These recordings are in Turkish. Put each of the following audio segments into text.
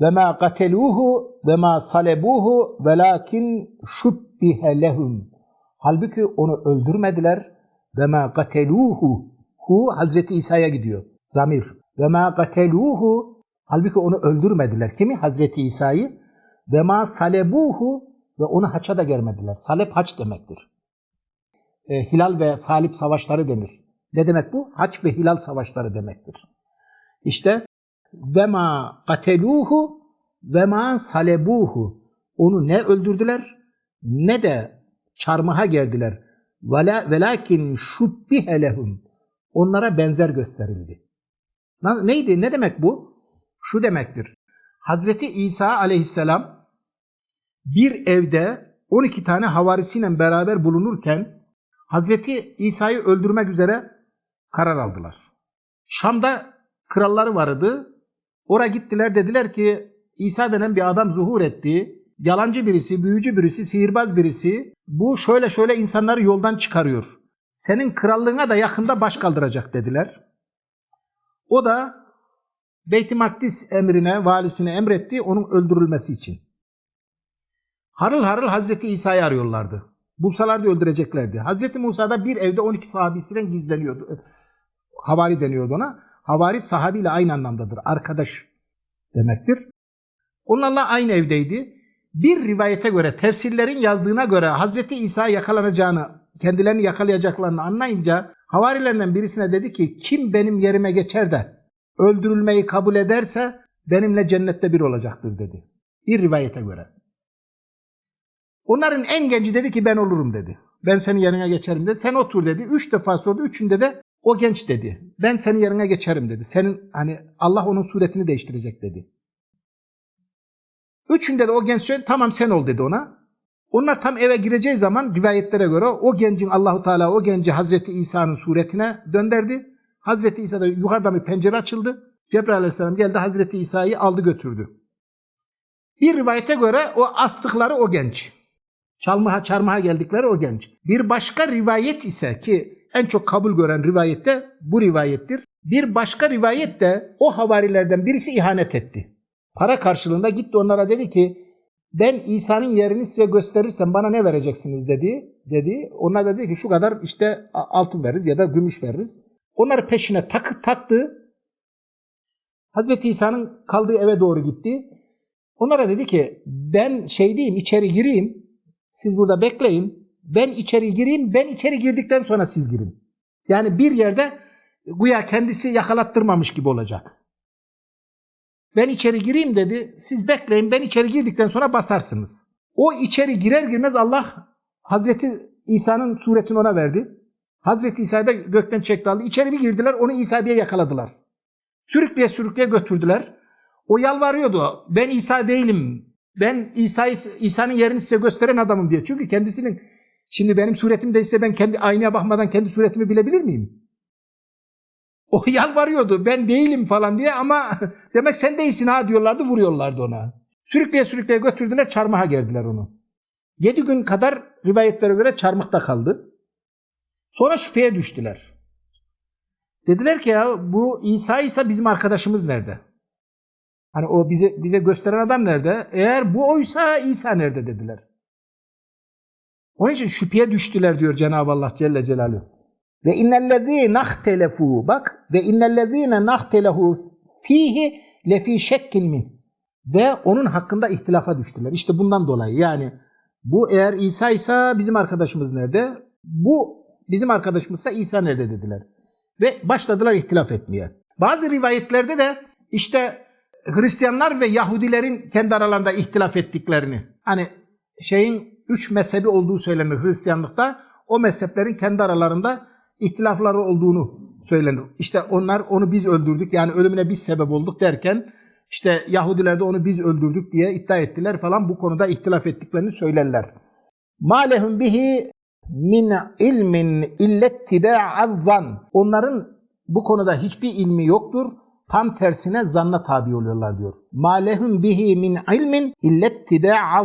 ve ma kateluhu ve ma salebuhu velakin şubbihe lehum. Halbuki onu öldürmediler ve ma kateluhu. Hu Hazreti İsa'ya gidiyor. Zamir. Ve ma kateluhu. Halbuki onu öldürmediler. Kimi? Hazreti İsa'yı. Ve ma salebuhu ve onu haça da germediler. Salep haç demektir. E, hilal ve salip savaşları denir. Ne demek bu? Haç ve hilal savaşları demektir. İşte ve ma kateluhu ve ma salebuhu. Onu ne öldürdüler ne de çarmıha gerdiler. Vela, velakin şubbihe lehum. Onlara benzer gösterildi. Neydi? Ne demek bu? Şu demektir. Hazreti İsa aleyhisselam bir evde 12 tane havarisiyle beraber bulunurken Hazreti İsa'yı öldürmek üzere karar aldılar. Şam'da kralları vardı. Oraya gittiler dediler ki İsa denen bir adam zuhur etti. Yalancı birisi, büyücü birisi, sihirbaz birisi. Bu şöyle şöyle insanları yoldan çıkarıyor. Senin krallığına da yakında baş kaldıracak dediler. O da Beyt-i Makdis emrine, valisine emretti onun öldürülmesi için. Harıl harıl Hazreti İsa'yı arıyorlardı. Bulsalardı öldüreceklerdi. Hazreti Musa da bir evde 12 sahabesiyle gizleniyordu. Havari deniyordu ona. Havari sahabiyle aynı anlamdadır. Arkadaş demektir. Onlarla aynı evdeydi. Bir rivayete göre, tefsirlerin yazdığına göre Hazreti İsa yakalanacağını, kendilerini yakalayacaklarını anlayınca havarilerinden birisine dedi ki kim benim yerime geçer de öldürülmeyi kabul ederse benimle cennette bir olacaktır dedi. Bir rivayete göre. Onların en genci dedi ki ben olurum dedi. Ben senin yerine geçerim dedi. Sen otur dedi. Üç defa sordu. Üçünde de o genç dedi. Ben senin yerine geçerim dedi. Senin hani Allah onun suretini değiştirecek dedi. Üçünde de o genç söyledi. Tamam sen ol dedi ona. Onlar tam eve gireceği zaman rivayetlere göre o gencin Allahu Teala o genci Hazreti İsa'nın suretine döndürdü. Hazreti İsa'da yukarıdan bir pencere açıldı. Cebrail Aleyhisselam geldi Hazreti İsa'yı aldı götürdü. Bir rivayete göre o astıkları o genç. Çalmaha çarmıha geldikleri o genç. Bir başka rivayet ise ki en çok kabul gören rivayette bu rivayettir. Bir başka rivayet de o havarilerden birisi ihanet etti. Para karşılığında gitti onlara dedi ki ben İsa'nın yerini size gösterirsem bana ne vereceksiniz dedi. dedi. Onlar da dedi ki şu kadar işte altın veririz ya da gümüş veririz. Onları peşine takı taktı. Hazreti İsa'nın kaldığı eve doğru gitti. Onlara dedi ki ben şey diyeyim içeri gireyim. Siz burada bekleyin. Ben içeri gireyim. Ben içeri girdikten sonra siz girin. Yani bir yerde güya kendisi yakalattırmamış gibi olacak. Ben içeri gireyim dedi. Siz bekleyin. Ben içeri girdikten sonra basarsınız. O içeri girer girmez Allah Hazreti İsa'nın suretini ona verdi. Hazreti İsa'yı da gökten çekti aldı. İçeri bir girdiler. Onu İsa diye yakaladılar. Sürükleye sürükleye götürdüler. O yalvarıyordu. Ben İsa değilim. Ben İsa'yı İsa'nın yerini size gösteren adamım diye. Çünkü kendisinin şimdi benim suretimdeyse ben kendi aynaya bakmadan kendi suretimi bilebilir miyim? O yalvarıyordu. Ben değilim falan diye ama demek sen değilsin ha diyorlardı vuruyorlardı ona. Sürükleye sürükleye götürdüler çarmıha gerdiler onu. Yedi gün kadar rivayetlere göre çarmıkta kaldı. Sonra şüpheye düştüler. Dediler ki ya bu İsa ise bizim arkadaşımız nerede? Hani o bize bize gösteren adam nerede? Eğer bu oysa İsa nerede dediler. Onun için şüpheye düştüler diyor Cenab-ı Allah Celle Celaluhu. Ve innellezî nahtelefu bak ve innellezîne nahtelehu fihi lefi şekkin min ve onun hakkında ihtilafa düştüler. İşte bundan dolayı yani bu eğer İsa ise bizim arkadaşımız nerede? Bu bizim arkadaşımızsa İsa nerede dediler. Ve başladılar ihtilaf etmeye. Bazı rivayetlerde de işte Hristiyanlar ve Yahudilerin kendi aralarında ihtilaf ettiklerini hani şeyin üç mezhebi olduğu söylenir Hristiyanlıkta. O mezheplerin kendi aralarında ihtilafları olduğunu söylenir. İşte onlar onu biz öldürdük yani ölümüne biz sebep olduk derken işte Yahudiler de onu biz öldürdük diye iddia ettiler falan bu konuda ihtilaf ettiklerini söylerler. Ma lehum bihi min ilmin illettiba'a Onların bu konuda hiçbir ilmi yoktur. Tam tersine zanna tabi oluyorlar diyor. Ma lehum bihi min ilmin illettiba'a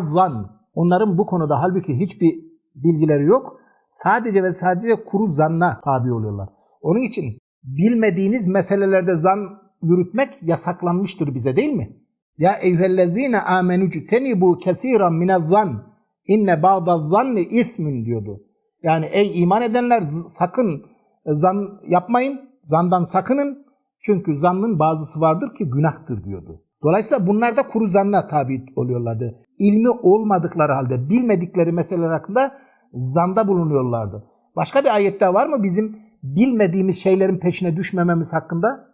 Onların bu konuda halbuki hiçbir bilgileri yok. Sadece ve sadece kuru zanna tabi oluyorlar. Onun için bilmediğiniz meselelerde zan yürütmek yasaklanmıştır bize değil mi? Ya eyyühellezine amenü tenibu kesiran minezzan inne ba'da zanni ismin diyordu. Yani ey iman edenler sakın zan yapmayın, zandan sakının. Çünkü zannın bazısı vardır ki günahtır diyordu. Dolayısıyla bunlar da kuru zanna tabi oluyorlardı. İlmi olmadıkları halde bilmedikleri meseleler hakkında zanda bulunuyorlardı. Başka bir ayette var mı bizim bilmediğimiz şeylerin peşine düşmememiz hakkında?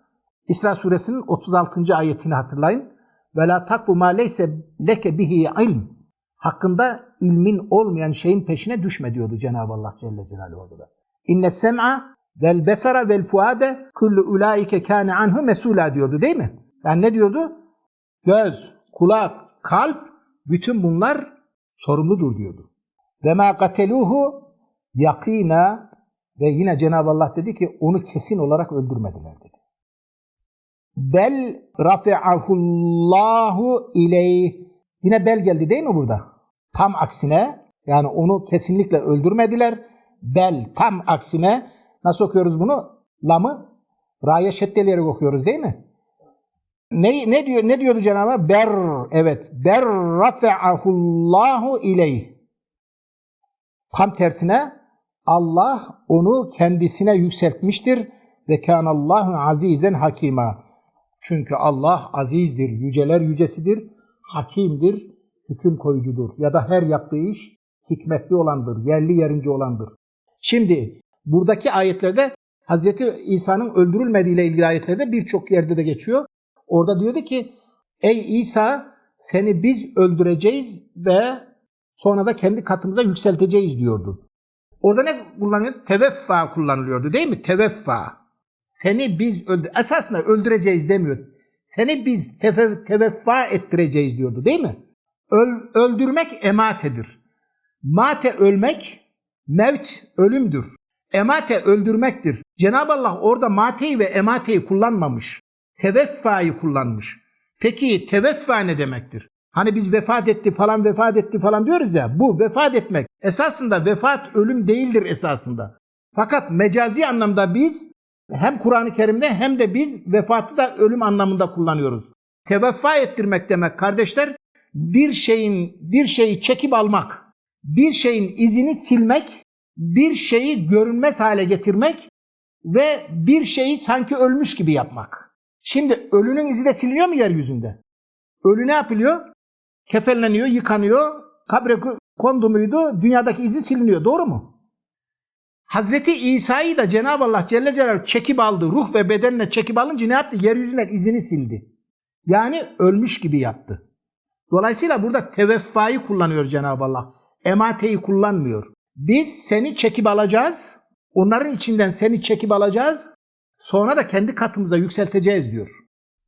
İsra suresinin 36. ayetini hatırlayın. Ve la takfu ma leyse leke bihi ilm. Hakkında ilmin olmayan şeyin peşine düşme diyordu Cenab-ı Allah Celle Celaluhu orada. İnne sem'a vel besara vel fuade kullu ulaike kâne anhu mesûlâ diyordu değil mi? Yani ne diyordu? Göz, kulak, kalp bütün bunlar sorumludur diyordu. Ve ma kateluhu yakina ve yine Cenab-ı Allah dedi ki onu kesin olarak öldürmediler dedi. Bel rafi'ahullahu ileyh. Yine bel geldi değil mi burada? Tam aksine yani onu kesinlikle öldürmediler. Bel tam aksine nasıl okuyoruz bunu? Lamı ra'ya şeddeleyerek okuyoruz değil mi? Ne, ne diyor ne diyordu Cenab-ı Hak? Ber evet. Ber rafi'ahullahu ileyh. Tam tersine Allah onu kendisine yükseltmiştir ve kânallahu azizen hakima. Çünkü Allah azizdir, yüceler yücesidir, hakimdir, hüküm koyucudur. Ya da her yaptığı iş hikmetli olandır, yerli yerince olandır. Şimdi buradaki ayetlerde Hz. İsa'nın öldürülmediğiyle ilgili ayetlerde birçok yerde de geçiyor. Orada diyordu ki ey İsa seni biz öldüreceğiz ve sonra da kendi katımıza yükselteceğiz diyordu. Orada ne kullanıyor? Teveffa kullanılıyordu değil mi? Teveffa. Seni biz öldür esasında öldüreceğiz demiyor. Seni biz tefe- teveffa ettireceğiz diyordu değil mi? Öl- öldürmek ematedir. Mate ölmek, mevt ölümdür. Emate öldürmektir. Cenab-ı Allah orada mateyi ve emateyi kullanmamış. Teveffayı kullanmış. Peki teveffa ne demektir? Hani biz vefat etti falan vefat etti falan diyoruz ya. Bu vefat etmek. Esasında vefat ölüm değildir esasında. Fakat mecazi anlamda biz hem Kur'an-ı Kerim'de hem de biz vefatı da ölüm anlamında kullanıyoruz. Teveffa ettirmek demek kardeşler bir şeyin bir şeyi çekip almak, bir şeyin izini silmek, bir şeyi görünmez hale getirmek ve bir şeyi sanki ölmüş gibi yapmak. Şimdi ölünün izi de siliniyor mu yeryüzünde? Ölü ne yapılıyor? Kefenleniyor, yıkanıyor, kabre kondu muydu dünyadaki izi siliniyor. Doğru mu? Hazreti İsa'yı da Cenab-ı Allah Celle Celaluhu çekip aldı. Ruh ve bedenle çekip alınca ne yaptı? Yeryüzünden izini sildi. Yani ölmüş gibi yaptı. Dolayısıyla burada teveffayı kullanıyor Cenab-ı Allah. Emateyi kullanmıyor. Biz seni çekip alacağız. Onların içinden seni çekip alacağız. Sonra da kendi katımıza yükselteceğiz diyor.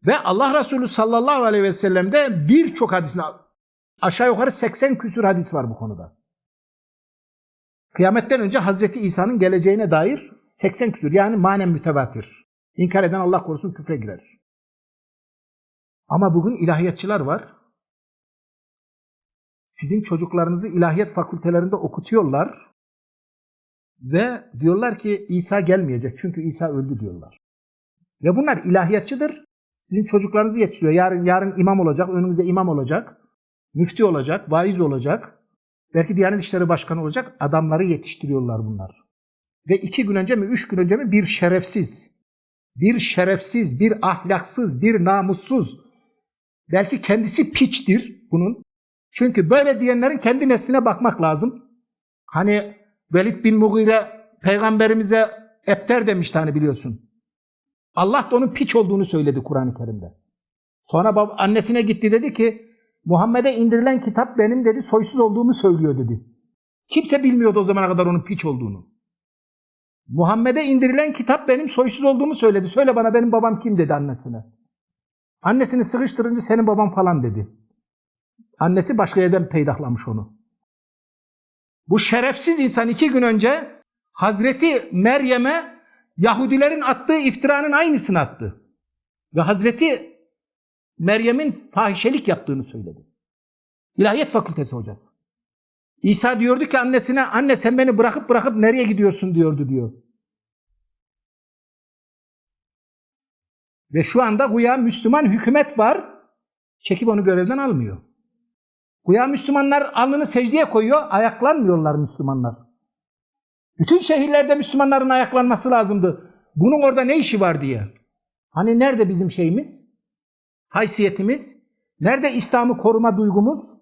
Ve Allah Resulü sallallahu aleyhi ve sellem'de birçok hadisine aşağı yukarı 80 küsür hadis var bu konuda. Kıyametten önce Hazreti İsa'nın geleceğine dair 80 küsür yani manen mütevatir. İnkar eden Allah korusun küfre girer. Ama bugün ilahiyatçılar var. Sizin çocuklarınızı ilahiyat fakültelerinde okutuyorlar ve diyorlar ki İsa gelmeyecek çünkü İsa öldü diyorlar. Ve bunlar ilahiyatçıdır. Sizin çocuklarınızı yetiştiriyor. Yarın yarın imam olacak, önünüze imam olacak, müfti olacak, vaiz olacak. Belki Diyanet İşleri Başkanı olacak. Adamları yetiştiriyorlar bunlar. Ve iki gün önce mi, üç gün önce mi bir şerefsiz, bir şerefsiz, bir ahlaksız, bir namussuz, belki kendisi piçtir bunun. Çünkü böyle diyenlerin kendi nesline bakmak lazım. Hani Velid bin Mughire peygamberimize epter demişti hani biliyorsun. Allah da onun piç olduğunu söyledi Kur'an-ı Kerim'de. Sonra bab annesine gitti dedi ki Muhammed'e indirilen kitap benim dedi soysuz olduğumu söylüyor dedi. Kimse bilmiyordu o zamana kadar onun piç olduğunu. Muhammed'e indirilen kitap benim soysuz olduğumu söyledi. Söyle bana benim babam kim dedi annesine. Annesini sıkıştırınca senin baban falan dedi. Annesi başka yerden peydahlamış onu. Bu şerefsiz insan iki gün önce Hazreti Meryem'e Yahudilerin attığı iftiranın aynısını attı. Ve Hazreti Meryem'in fahişelik yaptığını söyledi. İlahiyat fakültesi hocası. İsa diyordu ki annesine anne sen beni bırakıp bırakıp nereye gidiyorsun diyordu diyor. Ve şu anda güya Müslüman hükümet var. Çekip onu görevden almıyor. Güya Müslümanlar alnını secdeye koyuyor, ayaklanmıyorlar Müslümanlar. Bütün şehirlerde Müslümanların ayaklanması lazımdı. Bunun orada ne işi var diye. Hani nerede bizim şeyimiz? Haysiyetimiz? Nerede İslam'ı koruma duygumuz?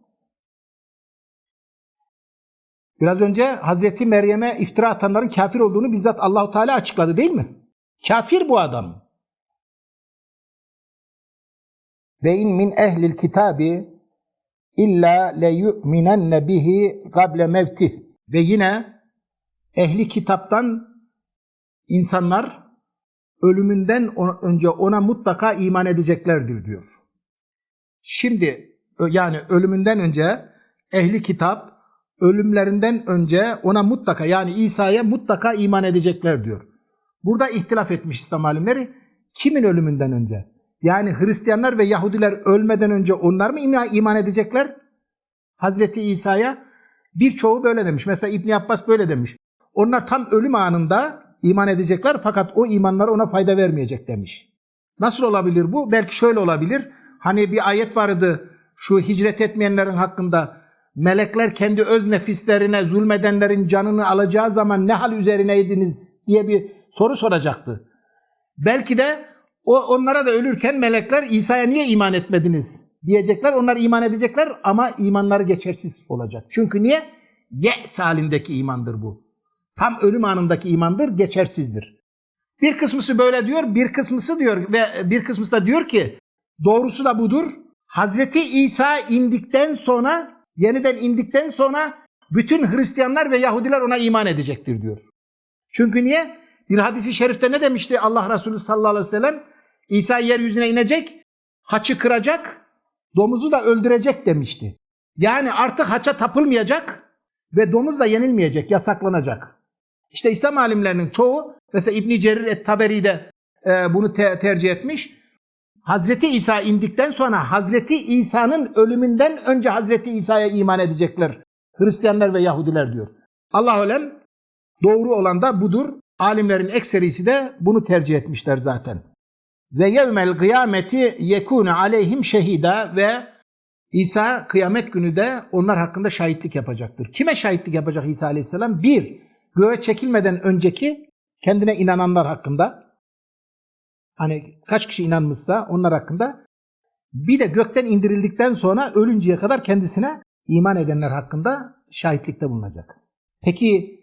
Biraz önce Hazreti Meryem'e iftira atanların kafir olduğunu bizzat Allahu Teala açıkladı değil mi? Kafir bu adam. Ve in min ehlil kitabi illa le yu'minenne bihi gable mevtih. Ve yine ehli kitaptan insanlar ölümünden önce ona mutlaka iman edeceklerdir diyor. Şimdi yani ölümünden önce ehli kitap ölümlerinden önce ona mutlaka yani İsa'ya mutlaka iman edecekler diyor. Burada ihtilaf etmiş İslam alimleri. Kimin ölümünden önce? Yani Hristiyanlar ve Yahudiler ölmeden önce onlar mı ima- iman edecekler? Hazreti İsa'ya birçoğu böyle demiş. Mesela İbn Abbas böyle demiş. Onlar tam ölüm anında iman edecekler fakat o imanlar ona fayda vermeyecek demiş. Nasıl olabilir bu? Belki şöyle olabilir. Hani bir ayet vardı şu hicret etmeyenlerin hakkında. Melekler kendi öz nefislerine zulmedenlerin canını alacağı zaman ne hal üzerineydiniz diye bir soru soracaktı. Belki de o onlara da ölürken melekler İsa'ya niye iman etmediniz diyecekler. Onlar iman edecekler ama imanları geçersiz olacak. Çünkü niye? Yes halindeki imandır bu. Tam ölüm anındaki imandır, geçersizdir. Bir kısmısı böyle diyor, bir kısmısı diyor ve bir kısmısı da diyor ki doğrusu da budur. Hazreti İsa indikten sonra, yeniden indikten sonra bütün Hristiyanlar ve Yahudiler ona iman edecektir diyor. Çünkü niye? Bir hadisi şerifte ne demişti Allah Resulü sallallahu aleyhi ve sellem? İsa yeryüzüne inecek, haçı kıracak, domuzu da öldürecek demişti. Yani artık haça tapılmayacak ve domuz da yenilmeyecek, yasaklanacak. İşte İslam alimlerinin çoğu, mesela İbn Cerir et-Taberi de e, bunu te- tercih etmiş. Hazreti İsa indikten sonra Hazreti İsa'nın ölümünden önce Hazreti İsa'ya iman edecekler. Hristiyanlar ve Yahudiler diyor. Allah alem doğru olan da budur. Alimlerin ekserisi de bunu tercih etmişler zaten. Ve yevmel kıyameti yekune aleyhim şehida ve İsa kıyamet günü de onlar hakkında şahitlik yapacaktır. Kime şahitlik yapacak İsa aleyhisselam? Bir, göğe çekilmeden önceki kendine inananlar hakkında. Hani kaç kişi inanmışsa onlar hakkında. Bir de gökten indirildikten sonra ölünceye kadar kendisine iman edenler hakkında şahitlikte bulunacak. Peki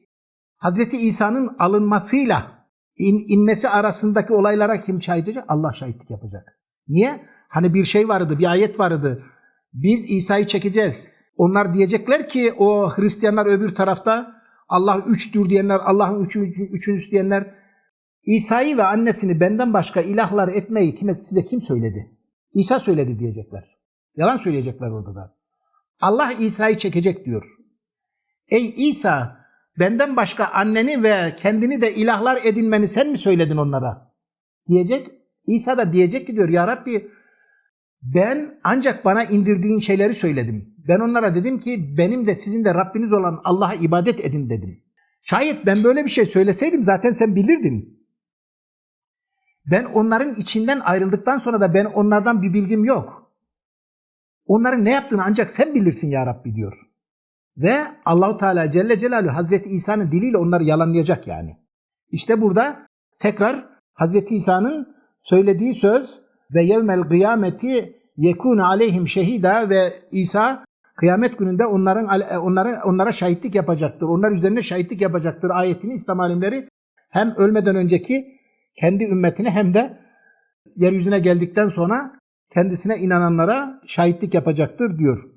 Hazreti İsa'nın alınmasıyla in- inmesi arasındaki olaylara kim şahit edecek? Allah şahitlik yapacak. Niye? Hani bir şey vardı, bir ayet vardı. Biz İsa'yı çekeceğiz. Onlar diyecekler ki o Hristiyanlar öbür tarafta Allah üçtür diyenler, Allah'ın üçü, üçüncüsü diyenler İsa'yı ve annesini benden başka ilahlar etmeyi kime size kim söyledi? İsa söyledi diyecekler. Yalan söyleyecekler orada da. Allah İsa'yı çekecek diyor. Ey İsa benden başka anneni ve kendini de ilahlar edinmeni sen mi söyledin onlara? Diyecek. İsa da diyecek ki diyor ya Rabbi ben ancak bana indirdiğin şeyleri söyledim. Ben onlara dedim ki benim de sizin de Rabbiniz olan Allah'a ibadet edin dedim. Şayet ben böyle bir şey söyleseydim zaten sen bilirdin. Ben onların içinden ayrıldıktan sonra da ben onlardan bir bilgim yok. Onların ne yaptığını ancak sen bilirsin ya Rabbi diyor. Ve Allahu Teala Celle Celaluhu Hazreti İsa'nın diliyle onları yalanlayacak yani. İşte burada tekrar Hazreti İsa'nın söylediği söz ve yevmel kıyameti yekune aleyhim şehida ve İsa kıyamet gününde onların onlara onlara şahitlik yapacaktır. Onlar üzerine şahitlik yapacaktır ayetini İslam alimleri hem ölmeden önceki kendi ümmetine hem de yeryüzüne geldikten sonra kendisine inananlara şahitlik yapacaktır diyor.